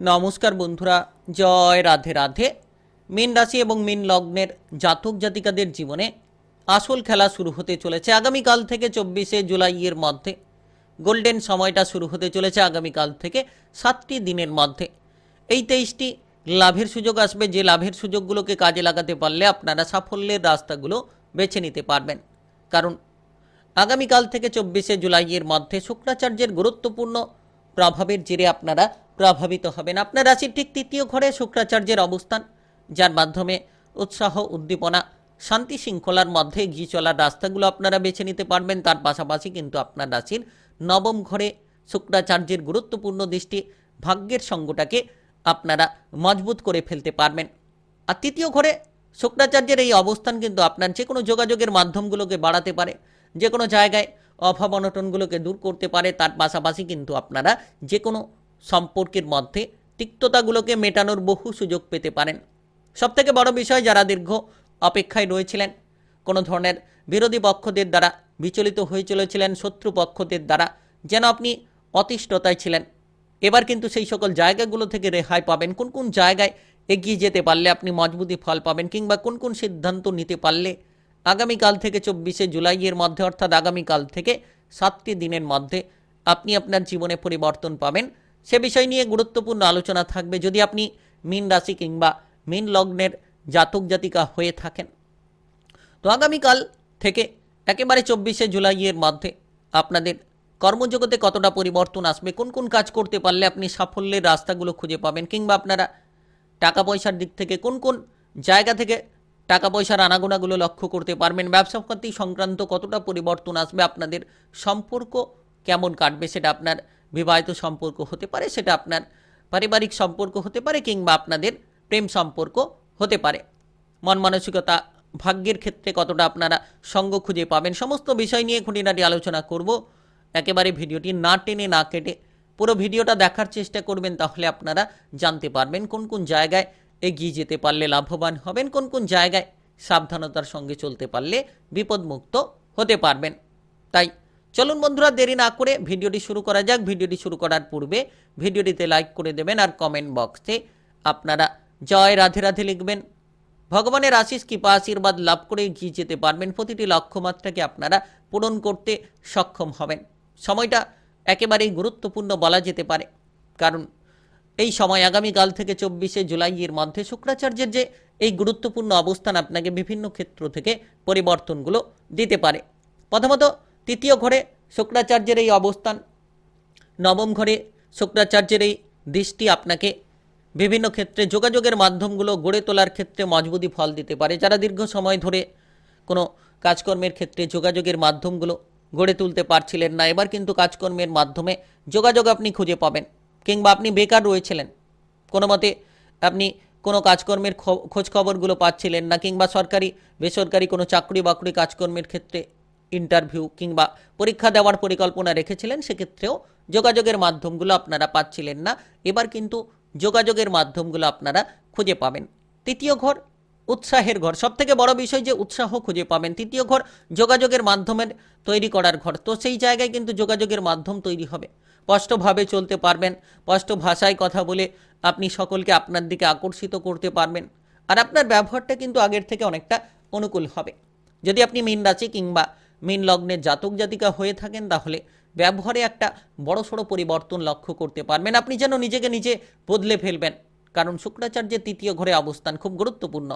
নমস্কার বন্ধুরা, জয় রাধে রাধে। মীন রাশি এবং মীন লগ্নের জাতক জাতিকাদের জীবনে আসল খেলা শুরু হতে চলেছে আগামীকাল থেকে চব্বিশে জুলাইয়ের মধ্যে। গোল্ডেন সময়টা শুরু হতে চলেছে আগামীকাল থেকে সাতটি দিনের মধ্যে। এই তেইশটি লাভের সুযোগ আসবে, যে লাভের সুযোগগুলোকে কাজে লাগাতে পারলে আপনারা সাফল্যের রাস্তাগুলো বেছে নিতে পারবেন। কারণ আগামীকাল থেকে চব্বিশে জুলাইয়ের মধ্যে শুক্রাচার্যের গুরুত্বপূর্ণ প্রভাবের জেরে আপনারা প্রভাবিত হবেন। আপনার রাশির ঠিক তৃতীয় ঘরে শুক্রাচার্যের অবস্থান, যার মাধ্যমে উৎসাহ, উদ্দীপনা, শান্তি শৃঙ্খলার মধ্যে এগিয়ে চলার রাস্তাগুলো আপনারা বেছে নিতে পারবেন। তার পাশাপাশি কিন্তু আপনার রাশির নবম ঘরে শুক্রাচার্যের গুরুত্বপূর্ণ দৃষ্টি, ভাগ্যের সঙ্গটাকে আপনারা মজবুত করে ফেলতে পারবেন। আর তৃতীয় ঘরে শুক্রাচার্যের এই অবস্থান কিন্তু আপনার যে কোনো যোগাযোগের মাধ্যমগুলোকে বাড়াতে পারে, যে কোনো জায়গায় অভাব অনটনগুলোকে দূর করতে পারে। তার পাশাপাশি কিন্তু আপনারা যে কোনো সম্পর্কের মধ্যে তিক্ততাগুলোকে মেটানোর বহু সুযোগ পেতে পারেন। সবথেকে বড় বিষয়, যারা দীর্ঘ অপেক্ষায় রয়েছিলেন, কোনো ধরনের বিরোধী পক্ষদের দ্বারা বিচলিত হয়ে চলেছিলেন, শত্রু পক্ষদের দ্বারা যেন আপনি অতিষ্ঠতায় ছিলেন। এবার কিন্তু সেই সকল জায়গাগুলো থেকে রেহাই পাবেন। কোন কোন জায়গায় এগিয়ে যেতে পারলে আপনি মজবুতি ফল পাবেন কিংবা কোন কোন সিদ্ধান্ত নিতে পারলে আগামীকাল থেকে চব্বিশে জুলাইয়ের মধ্যে, অর্থাৎ আগামীকাল থেকে সাতটি দিনের মধ্যে আপনি আপনার জীবনে পরিবর্তন পাবেন। সে বিষয় নিয়ে গুরুত্বপূর্ণ আলোচনা থাকবে যদি আপনি মীন রাশি কিংবা মীন লগ্নের জাতক জাতিকা হয়ে থাকেন। তো আগামীকাল থেকে একেবারে চব্বিশে জুলাইয়ের মধ্যে আপনাদের কর্মজগতে কতটা পরিবর্তন আসবে, কোন কোন কাজ করতে পারলে আপনি সাফল্যের রাস্তাগুলো খুঁজে পাবেন, কিংবা আপনারা টাকা পয়সার দিক থেকে কোন কোন জায়গা থেকে টাকা পয়সার আনাগোনাগুলো লক্ষ্য করতে পারবেন, ব্যবসা সংক্রান্ত কতটা পরিবর্তন আসবে, আপনাদের সম্পর্ক কেমন কাটবে সেটা আপনার বিবাহিত সম্পর্ক হতে পারে, সেটা আপনার পারিবারিক সম্পর্ক হতে পারে কিংবা আপনাদের প্রেম সম্পর্ক হতে পারে। মন মানসিকতা ভাগ্যের ক্ষেত্রে কতটা আপনারা সঙ্গ খুঁজে পাবেন, সমস্ত বিষয় নিয়ে খুঁটিনাটি আলোচনা করব। একেবারে ভিডিওটি না টেনে না কেটে পুরো ভিডিওটা দেখার চেষ্টা করবেন, তাহলে আপনারা জানতে পারবেন কোন কোন জায়গায় এগিয়ে যেতে পারলে লাভবান হবেন, কোন কোন জায়গায় সাবধানতার সঙ্গে চলতে পারলে বিপদমুক্ত হতে পারবেন। তাই চলুন বন্ধুরা, দেরি না করে ভিডিওটি শুরু করা যাক। ভিডিওটি শুরু করার পূর্বে ভিডিওটিতে লাইক করে দেবেন আর কমেন্ট বক্সে আপনারা জয় রাধে রাধে লিখবেন। ভগবানের আশিস কৃপা, আশীর্বাদ লাভ করে এগিয়ে যেতে পারবেন। প্রতিটি লক্ষ্যমাত্রাকে আপনারা পূরণ করতে সক্ষম হবেন। সময়টা একেবারেই গুরুত্বপূর্ণ বলা যেতে পারে। কারণ এই সময় আগামীকাল থেকে চব্বিশে জুলাইয়ের মধ্যে শুক্রাচার্যের যে এই গুরুত্বপূর্ণ অবস্থান আপনাকে বিভিন্ন ক্ষেত্র থেকে পরিবর্তনগুলো দিতে পারে। প্রথমত তৃতীয় ঘরে শুক্রাচার্যের এই অবস্থান। নবম ঘরে শুক্রাচার্যের এই দৃষ্টি আপনাকে বিভিন্ন ক্ষেত্রে যোগাযোগের মাধ্যমগুলো গড়ে তোলার ক্ষেত্রে মজবুতি ফল দিতে পারে। যারা দীর্ঘ সময় ধরে কোনো কাজকর্মের ক্ষেত্রে যোগাযোগের মাধ্যমগুলো গড়ে তুলতে পারছিলেন না, এবার কিন্তু কাজকর্মের মাধ্যমে যোগাযোগ আপনি খুঁজে পাবেন কিংবা আপনি বেকার রয়েছিলেন। কোনো মতে আপনি কোনো কাজকর্মের খোঁজ খবরগুলো পাচ্ছিলেন না কিংবা সরকারি, বেসরকারি কোনো চাকরি বাকরি কাজকর্মের ক্ষেত্রে ইন্টারভিউ কিংবা পরীক্ষা দেওয়ার পরিকল্পনা রেখেছিলেন, সেক্ষেত্রেও যোগাযোগের মাধ্যমগুলো আপনারা পাচ্ছিলেন না। এবার কিন্তু যোগাযোগের মাধ্যমগুলো আপনারা খুঁজে পাবেন। তৃতীয় ঘর, উৎসাহের ঘর। সব থেকে বড় বিষয় যে উৎসাহ খুঁজে পাবেন, তৃতীয় ঘর, যোগাযোগের মাধ্যমের তৈরি করার ঘর। তো সেই জায়গায় কিন্তু যোগাযোগের মাধ্যম তৈরি হবে। স্পষ্টভাবে চলতে পারবেন, স্পষ্ট ভাষায় কথা বলে আপনি সকলকে আপনার দিকে আকর্ষিত করতে পারবেন। আর আপনার ব্যবহারটা কিন্তু আগের থেকে অনেকটা অনুকূল হবে। যদি আপনি মীন রাশি কিংবা মীন লগ্নের জাতক জাতিকা হয়ে থাকেন, তাহলে ব্যবহারে একটা বড়সড় পরিবর্তন লক্ষ্য করতে পারবেন। আপনি যেন নিজেকে নিজে বদলে ফেলবেন, কারণ শুক্রাচার্যের তৃতীয় ঘরে অবস্থান খুব গুরুত্বপূর্ণ।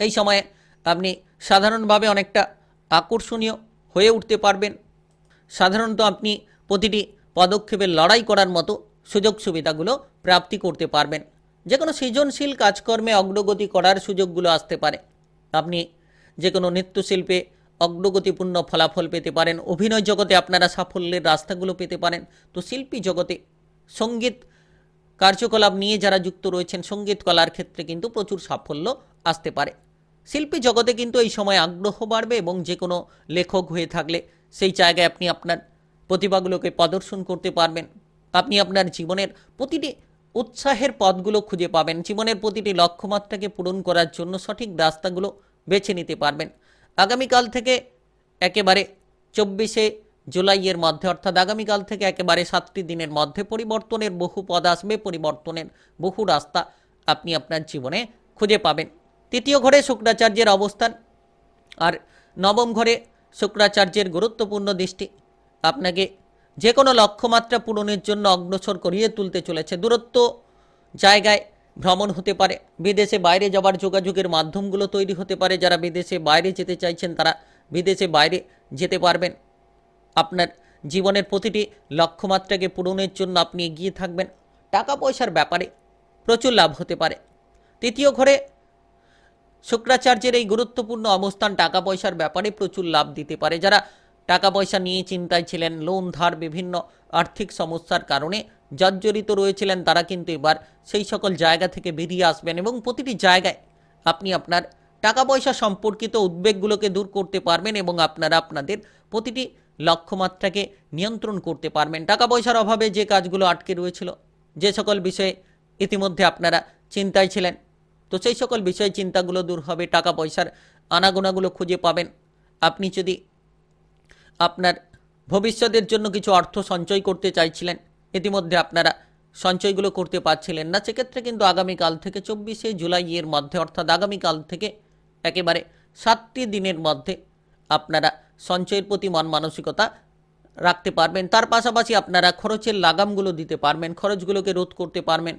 এই সময়ে আপনি সাধারণভাবে অনেকটা আকর্ষণীয় হয়ে উঠতে পারবেন। সাধারণত আপনি প্রতিটি পদক্ষেপে লড়াই করার মতো সুযোগ সুবিধাগুলো প্রাপ্তি করতে পারবেন। যে কোনো সৃজনশীল কাজকর্মে অগ্রগতি করার সুযোগগুলো আসতে পারে। আপনি যে কোনো নৃত্যশিল্পে অগ্রগতিপূর্ণ ফলাফল পেতে পারেন। অভিনয় জগতে আপনারা সাফল্যের রাস্তাগুলো পেতে পারেন। তো শিল্পী জগতে সংগীত কার্যকলাপ নিয়ে যারা যুক্ত রয়েছেন, সংগীত কলার ক্ষেত্রে কিন্তু প্রচুর সাফল্য আসতে পারে। শিল্পী জগতে কিন্তু এই সময় আগ্রহ বাড়বে এবং যে কোনো লেখক হয়ে থাকলে সেই জায়গায় আপনি আপনার প্রতিভাগুলোকে প্রদর্শন করতে পারবেন। আপনি আপনার জীবনের প্রতিটি উৎসাহের পথগুলো খুঁজে পাবেন। জীবনের প্রতিটি লক্ষ্যমাত্রাকে পূরণ করার জন্য সঠিক রাস্তাগুলো বেছে নিতে পারবেন। আগামীকাল থেকে একেবারে চব্বিশে জুলাইয়ের মধ্যে, অর্থাৎ আগামীকাল থেকে একেবারে সাতটি দিনের মধ্যে পরিবর্তনের বহু পদ আসবে, পরিবর্তনের বহু রাস্তা আপনি আপনার জীবনে খুঁজে পাবেন। তৃতীয় ঘরে শুক্রাচার্যের অবস্থান আর নবম ঘরে শুক্রাচার্যের গুরুত্বপূর্ণ দৃষ্টি। আপনাকে যে কোনো লক্ষ্যমাত্রা পূরণের জন্য অগ্রসর করিয়ে তুলতে চলেছে। দূরত্ব জায়গায় ভ্রমণ হতে পারে। বিদেশে বাইরে যাওয়ার যোগাযোগের মাধ্যমগুলো তৈরি হতে পারে। যারা বিদেশে বাইরে যেতে চাইছেন, তারা বিদেশে বাইরে যেতে পারবেন। আপনার জীবনের প্রতিটি লক্ষ্যমাত্রাকে পূরণের জন্য আপনি এগিয়ে থাকবেন। টাকা পয়সার ব্যাপারে প্রচুর লাভ হতে পারে। তৃতীয় ঘরে শুক্রাচার্যের এই গুরুত্বপূর্ণ অবস্থান টাকা পয়সার ব্যাপারে প্রচুর লাভ দিতে পারে। যারা টাকা পয়সা নিয়ে চিন্তায় ছিলেন, লোন ধার, বিভিন্ন আর্থিক সমস্যার কারণে জর্জরিত রয়েছিলেন তারা কিন্তু এবার সেই সকল জায়গা থেকে বেরিয়ে আসবেন এবং প্রতিটি জায়গায় আপনি আপনার টাকা পয়সা সম্পর্কিত উদ্বেগগুলোকে দূর করতে পারবেন এবং আপনারা আপনাদের প্রতিটি লক্ষ্যমাত্রাকে নিয়ন্ত্রণ করতে পারবেন। টাকা পয়সার অভাবে যে কাজগুলো আটকে রয়েছিল, যে সকল বিষয়ে ইতিমধ্যে আপনারা চিন্তায় ছিলেন, তো সেই সকল বিষয় চিন্তাগুলো দূর হবে টাকা পয়সার আনাগোনাগুলো খুঁজে পাবেন। আপনি যদি আপনার ভবিষ্যতের জন্য কিছু অর্থ সঞ্চয় করতে চাইছিলেন ইতিমধ্যে আপনারা সঞ্চয়গুলো করতে পারছিলেন না। সেক্ষেত্রে কিন্তু আগামীকাল থেকে চব্বিশে জুলাই এর মধ্যে, অর্থাৎ আগামীকাল থেকে একেবারে সাতটি দিনের মধ্যে আপনারা সঞ্চয়ের প্রতি মন মানসিকতা রাখতে পারবেন। তার পাশাপাশি আপনারা খরচের লাগামগুলো দিতে পারবেন, খরচগুলোকে রোধ করতে পারবেন।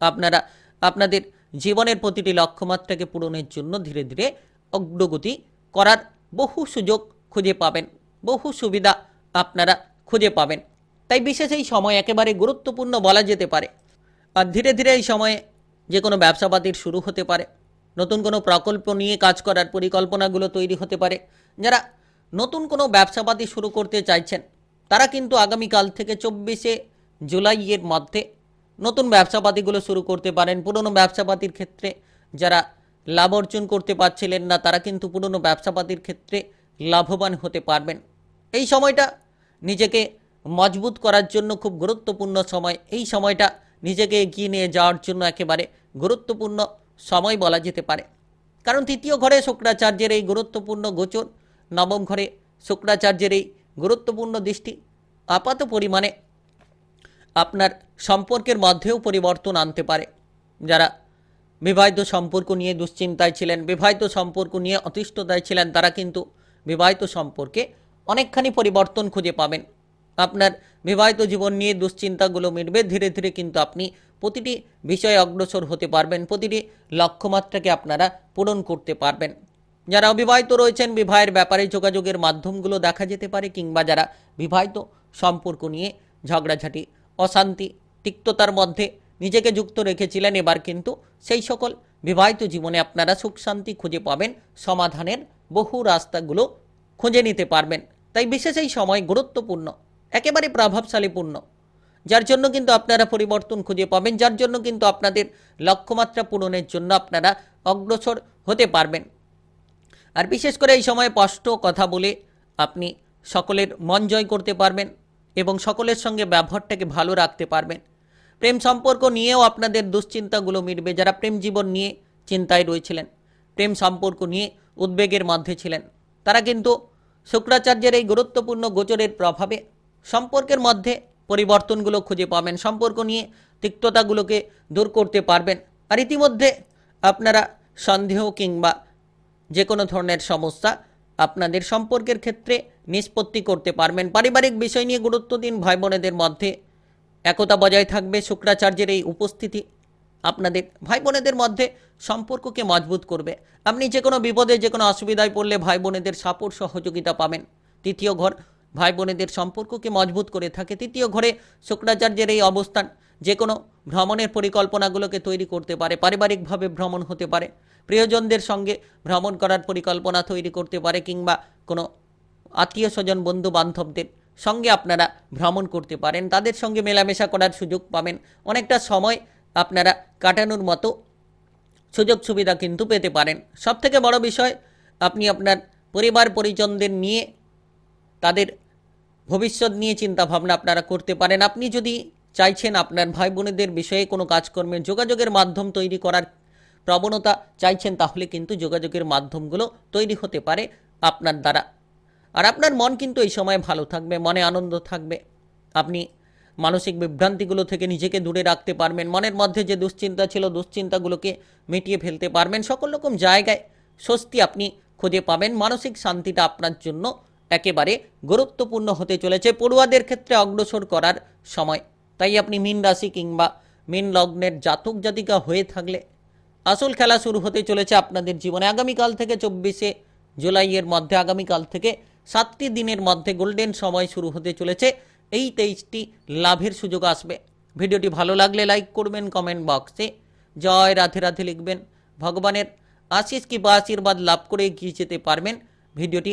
আপনারা আপনাদের জীবনের প্রতিটি লক্ষ্যমাত্রাকে পূরণের জন্য ধীরে ধীরে অগ্রগতি করার বহু সুযোগ খুঁজে পাবেন, বহু সুবিধা আপনারা খুঁজে পাবেন। তাই বিশেষ এই সময় একেবারে গুরুত্বপূর্ণ বলা যেতে পারে। আর ধীরে ধীরে এই সময়ে যে কোনো ব্যবসাপাতির শুরু হতে পারে। নতুন কোনো প্রকল্প নিয়ে কাজ করার পরিকল্পনাগুলো তৈরি হতে পারে। যারা নতুন কোনো ব্যবসাপাতি শুরু করতে চাইছেন, তারা কিন্তু আগামীকাল থেকে চব্বিশে জুলাইয়ের মধ্যে নতুন ব্যবসাপাতিগুলো শুরু করতে পারেন। পুরনো ব্যবসাপাতির ক্ষেত্রে যারা লাভ অর্জন করতে পারছিলেন না, তারা কিন্তু পুরনো ব্যবসাপাতির ক্ষেত্রে লাভবান হতে পারবেন। এই সময়টা নিজেকে মজবুত করার জন্য খুব গুরুত্বপূর্ণ সময়। এই সময়টা নিজেকে এগিয়ে নিয়ে যাওয়ার জন্য একেবারে গুরুত্বপূর্ণ সময় বলা যেতে পারে। কারণ তৃতীয় ঘরে শুক্রাচার্যের এই গুরুত্বপূর্ণ গোচর, নবম ঘরে শুক্রাচার্যের এই গুরুত্বপূর্ণ দৃষ্টি আপাত পরিমাণে আপনার সম্পর্কের মধ্যেও পরিবর্তন আনতে পারে। যারা বিবাহিত সম্পর্ক নিয়ে দুশ্চিন্তায় ছিলেন, বিবাহিত সম্পর্ক নিয়ে অতিষ্ঠতায় ছিলেন, তারা কিন্তু বিবাহিত সম্পর্কে অনেকখানি পরিবর্তন খুঁজে পাবেন। আপনার বিবাহিত জীবন নিয়ে দুশ্চিন্তাগুলো মিটবে। ধীরে ধীরে কিন্তু আপনি প্রতিটি বিষয়ে অগ্রসর হতে পারবেন। প্রতিটি লক্ষ্যমাত্রাকে আপনারা পূরণ করতে পারবেন। যারা অবিবাহিত রয়েছেন, বিবাহের ব্যাপারে যোগাযোগের মাধ্যমগুলো দেখা যেতে পারে, কিংবা যারা বিবাহিত সম্পর্ক নিয়ে ঝগড়াঝাটি, অশান্তি, তিক্ততার মধ্যে নিজেকে যুক্ত রেখেছিলেন, এবার কিন্তু সেই সকল বিবাহিত জীবনে আপনারা সুখ শান্তি খুঁজে পাবেন। সমাধানের বহু রাস্তাগুলো খুঁজে নিতে পারবেন। তাই বিশেষ এই সময় গুরুত্বপূর্ণ একেবারে প্রভাবশালীপূর্ণ। যার জন্য কিন্তু আপনারা পরিবর্তন খুঁজে পাবেন, যার জন্য কিন্তু আপনাদের লক্ষ্যমাত্রা পূরণের জন্য আপনারা অগ্রসর হতে পারবেন। আর বিশেষ করে এই সময় স্পষ্ট কথা বলে আপনি সকলের মন জয় করতে পারবেন এবং সকলের সঙ্গে ব্যবহারটাকে ভালো রাখতে পারবেন। প্রেম সম্পর্ক নিয়েও আপনাদের দুশ্চিন্তাগুলো মিটবে, যারা প্রেম জীবন নিয়ে চিন্তায় রয়েছিলেন, প্রেম সম্পর্ক নিয়ে উদ্বেগের মধ্যে ছিলেন, তারা কিন্তু শুক্রাচার্যের এই গুরুত্বপূর্ণ গোচরের প্রভাবে সম্পর্কের মধ্যে পরিবর্তনগুলো খুঁজে পাবেন, সম্পর্ক নিয়ে তিক্ততাগুলোকে দূর করতে পারবেন। আর ইতিমধ্যে আপনারা সন্দেহ কিংবা যে কোনো ধরনের সমস্যা আপনাদের সম্পর্কের ক্ষেত্রে নিষ্পত্তি করতে পারবেন। পারিবারিক বিষয় নিয়ে গুরুত্ব দিন, ভাই বোনেদের মধ্যে একতা বজায় থাকবে, শুক্রাচার্যের এই উপস্থিতি আপনাদের ভাই বোনেদের মধ্যে সম্পর্ককে মজবুত করবে। আপনি যে কোনো বিপদে যে কোনো অসুবিধায় পড়লে ভাই বোনেদের সাপোর্ট সহযোগিতা পাবেন। তৃতীয় ঘর ভাই বোনেদের সম্পর্ককে মজবুত করে থাকে তৃতীয় ঘরে শুক্রাচার্যের এই অবস্থান। যে কোনো ভ্রমণের পরিকল্পনাগুলোকে তৈরি করতে পারে, পারিবারিকভাবে ভ্রমণ হতে পারে। প্রিয়জনদের সঙ্গে ভ্রমণ করার পরিকল্পনা তৈরি করতে পারে কিংবা কোনো আত্মীয় স্বজন বন্ধু বান্ধবদের সঙ্গে আপনারা ভ্রমণ করতে পারেন। তাদের সঙ্গে মেলামেশা করার সুযোগ পাবেন। অনেকটা সময় আপনারা কাটানোর মতো সুযোগ সুবিধা কিন্তু পেতে পারেন। সবথেকে বড় বিষয়, আপনি আপনার পরিবার পরিজনদের নিয়ে তাদের ভবিষ্যৎ নিয়ে চিন্তা ভাবনা আপনারা করতে পারেন। আপনি যদি চাইছেন আপনার ভাই বোনেদের বিষয়ে কোনো কাজকর্মের যোগাযোগের মাধ্যম তৈরি করার প্রবণতা চাইছেন, তাহলে কিন্তু যোগাযোগের মাধ্যমগুলো তৈরি হতে পারে আপনার দ্বারা। আর আপনার মন কিন্তু এই সময় ভালো থাকবে, মনে আনন্দ থাকবে। আপনি মানসিক বিভ্রান্তিগুলো থেকে নিজেকে দূরে রাখতে পারবেন, মনের মধ্যে যে দুশ্চিন্তা ছিল দুশ্চিন্তাগুলোকে মিটিয়ে ফেলতে পারবেন। সকল রকম জায়গায় স্বস্তি আপনি খুঁজে পাবেন, মানসিক শান্তিটা আপনার জন্য একেবারে গুরুত্বপূর্ণ হতে চলেছে। পড়ুয়াদের ক্ষেত্রে অগ্রসর করার সময়। তাই আপনি মীন রাশি কিংবা মীন লগ্নের জাতক জাতিকা হয়ে থাকলে আসল খেলা শুরু হতে চলেছে আপনাদের জীবনে। আগামীকাল থেকে চব্বিশে জুলাইয়ের মধ্যে, আগামীকাল থেকে সাতটি দিনের মধ্যে গোল্ডেন সময় শুরু হতে চলেছে। এই তেইশটি লাভের সুযোগ আসবে। ভিডিওটি ভালো লাগলে লাইক করবেন, কমেন্ট বক্সে জয় রাধে রাধে লিখবেন। ভগবানের আশিস কি বা আশীর্বাদ লাভ করে এগিয়ে যেতে পারবেন। ভিডিওটি